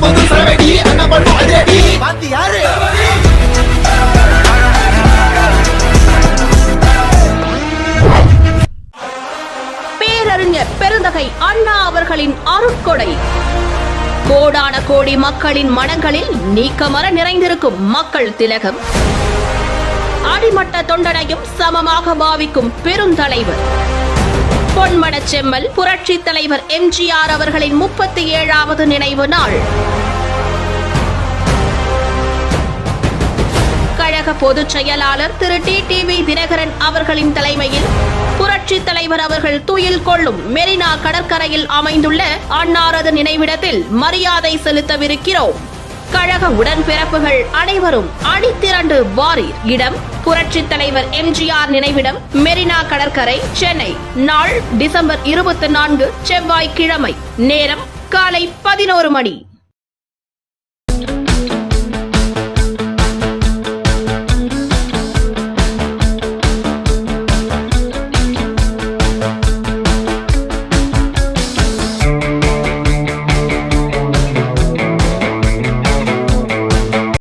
புது சரவெடி அண்ணன் பண்ணும் அதிரடி பாத்து யாரு? பேரறிஞர் பெருந்தகை அண்ணா அவர்களின் அருட்கொடை. கோடான கோடி மக்களின் மனங்களில் நீக்கமர நிறைந்திருக்கும் மக்கள் திலகம். அடிமட்ட தொண்டனையும் சமமாக பாவிக்கும் பெருந்தலைவர். பொன்மனச் செம்மல் புரட்சித் தலைவர் எம்ஜிஆர் அவர்களின் முப்பத்தி ஏழாவது நினைவு நாள். கழக பொதுச் செயலாளர் திரு டி டிவி தினகரன் அவர்களின் தலைமையில் புரட்சித் தலைவர் அவர்கள் துயில் கொள்ளும் மெரினா கடற்கரையில் அமைந்துள்ள அன்னாரது நினைவிடத்தில் மரியாதை செலுத்தவிருக்கிறோம். கழக உடன்பிறப்புகள் அனைவரும் அணிதிரண்டு வாரீர். இடம் புரட்சி தலைவர் எம்ஜிஆர் நினைவிடம் மெரினா கடற்கரை சென்னை. நாள் டிசம்பர் இருபத்தி நான்கு செவ்வாய்க்கிழமை. நேரம் காலை பதினோரு மணி.